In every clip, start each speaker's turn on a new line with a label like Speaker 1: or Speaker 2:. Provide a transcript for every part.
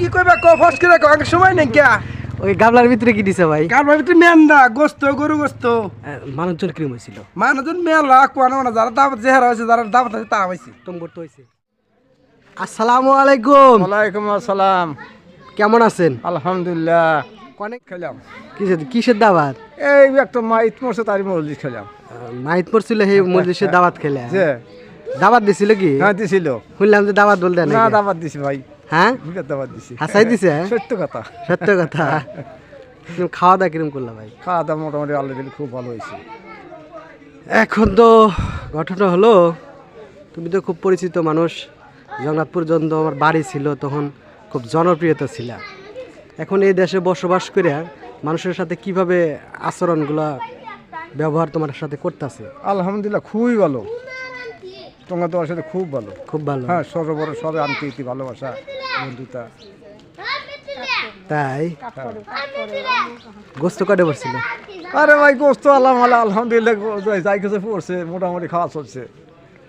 Speaker 1: কি কইবা কো ফস করে কো আগে সময় নেই কে?
Speaker 2: ওই গাবলার ভিতরে কি দিছে ভাই?
Speaker 1: গাবলার ভাবি তুই মেন্দা গোস্ত গরু গোস্ত।
Speaker 2: মানুষজন ক্রিম হয়েছিল
Speaker 1: মানুষজন মেলা কোয়ানো না যারা দাবত জেহারা হয়েছে যারা দাবত আছে তা হয়েছে
Speaker 2: টম করতে হয়েছে আসসালামু আলাইকুম।
Speaker 3: ওয়ালাইকুম আসসালাম।
Speaker 2: কেমন আছেন?
Speaker 3: আলহামদুলিল্লাহ।
Speaker 2: অনেক
Speaker 3: খেলাম।
Speaker 2: কিসের কিসের দাওয়াত?
Speaker 3: এই একটা মাইত মরছে তারই মরলি খেলাম।
Speaker 2: মাইত পড়ছিল সেই মজলিসের দাবাত খেলে। দাওয়াত দিছিল কি?
Speaker 3: হ্যাঁ দিছিল।
Speaker 2: শুনলাম যে দাওয়াত বলতে
Speaker 3: না দাবাত দিছি ভাই।
Speaker 2: হ্যাঁ? হাসাই দিছে?
Speaker 3: সত্য কথা।
Speaker 2: সত্য কথা। খাওয়া দাওয়া কিরম করলা ভাই?
Speaker 3: খাওয়া দাওয়া মোটামুটি আল্লাহ খুব ভালো হয়েছে।
Speaker 2: এখন তো ঘটনা হলো তুমি তো খুব পরিচিত মানুষ। জগন্নাথপুর পর্যন্ত আমার বাড়ি ছিল তখন খুব জনপ্রিয়তা ছিল। এখন এই দেশে বসবাস করে মানুষের সাথে কীভাবে আচরণগুলা ব্যবহার তোমার সাথে করতেছে?
Speaker 3: আলহামদুলিল্লাহ খুবই ভালো। তোমার তোমার সাথে খুব ভালো।
Speaker 2: খুব ভালো।
Speaker 3: হ্যাঁ সরবর সবে আনতে ভালোবাসা। বন্ধুতা।
Speaker 2: তাই? গোস্ত কটে পড়ছিল?
Speaker 3: আরে ভাই গোস্ত আল্লাহ আলহামদুলিল্লাহ যাই কিছু পড়ছে মোটামুটি খাওয়া চলছে।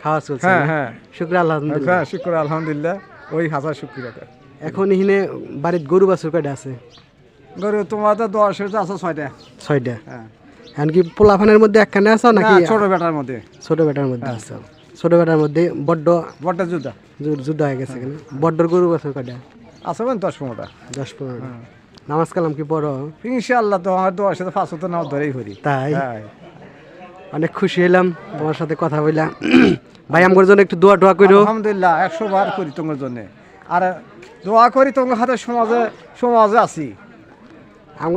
Speaker 2: খাওয়া চলছে
Speaker 3: হ্যাঁ হ্যাঁ।
Speaker 2: শুক্র আলহামদুলিল্লাহ।
Speaker 3: হ্যাঁ শুক্র আলহামদুলিল্লাহ। ওই হাজার শুক্রিয়া
Speaker 2: এখন এখানে বাড়ির গরু বাছুর কয়টা আছে?
Speaker 3: গরু তোমার তো দশ আছে ছয়টা।
Speaker 2: ছয়টা?
Speaker 3: হ্যাঁ।
Speaker 2: এমনকি পোলাফানের মধ্যে একখানে আছো নাকি
Speaker 3: ছোট বেটার মধ্যে।
Speaker 2: ছোট বেটার মধ্যে আছো? ছোট বেটার মধ্যে বড্ড
Speaker 3: বড় জুতা
Speaker 2: যু- যুদ্ধ হয়ে গেছে কেন বড্ডর গরু বাছুর কয়টা?
Speaker 3: আছে মানে দশ পনেরোটা।
Speaker 2: দশ পনেরো নামাজ কালাম কি পড়ো?
Speaker 3: ইনশাআল্লাহ তো আমার দশ সাথে পাঁচশো তো নাও ধরেই করি
Speaker 2: তাই?
Speaker 3: হ্যাঁ।
Speaker 2: অনেক খুশি হইলাম তোমার সাথে কথা বললাম ভাই আমার জন্য একটু দোয়া টোয়া করো
Speaker 3: আলহামদুলিল্লাহ একশো বার করি তোমার জন্য। আর দোয়া করি তোমার হাতে সমাজে সমাজে আছি।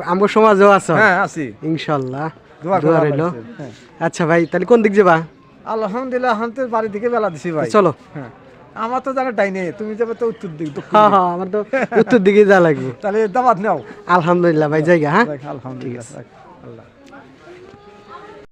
Speaker 2: আমার সমাজেও আছো?
Speaker 3: হ্যাঁ আছি।
Speaker 2: ইনশাল্লাহ
Speaker 3: দোয়া
Speaker 2: দোয়া রইল।
Speaker 3: হ্যাঁ।
Speaker 2: আচ্ছা ভাই তাহলে কোন দিক যাবা?
Speaker 3: আলহামদুলিল্লাহ তো বাড়ি থেকে বেলা দিছি ভাই।
Speaker 2: চলো।
Speaker 3: হ্যাঁ। আমার তো জানা টাই নেই তুমি যাবে তো উত্তর দিক
Speaker 2: হ্যাঁ হ্যাঁ আমার তো উত্তর দিকে যা লাগবে।
Speaker 3: তাহলে দাবাত নাও।
Speaker 2: আলহামদুলিল্লাহ ভাই জায়গা হ্যাঁ?
Speaker 3: আলহামদুলিল্লাহ আল্লাহ।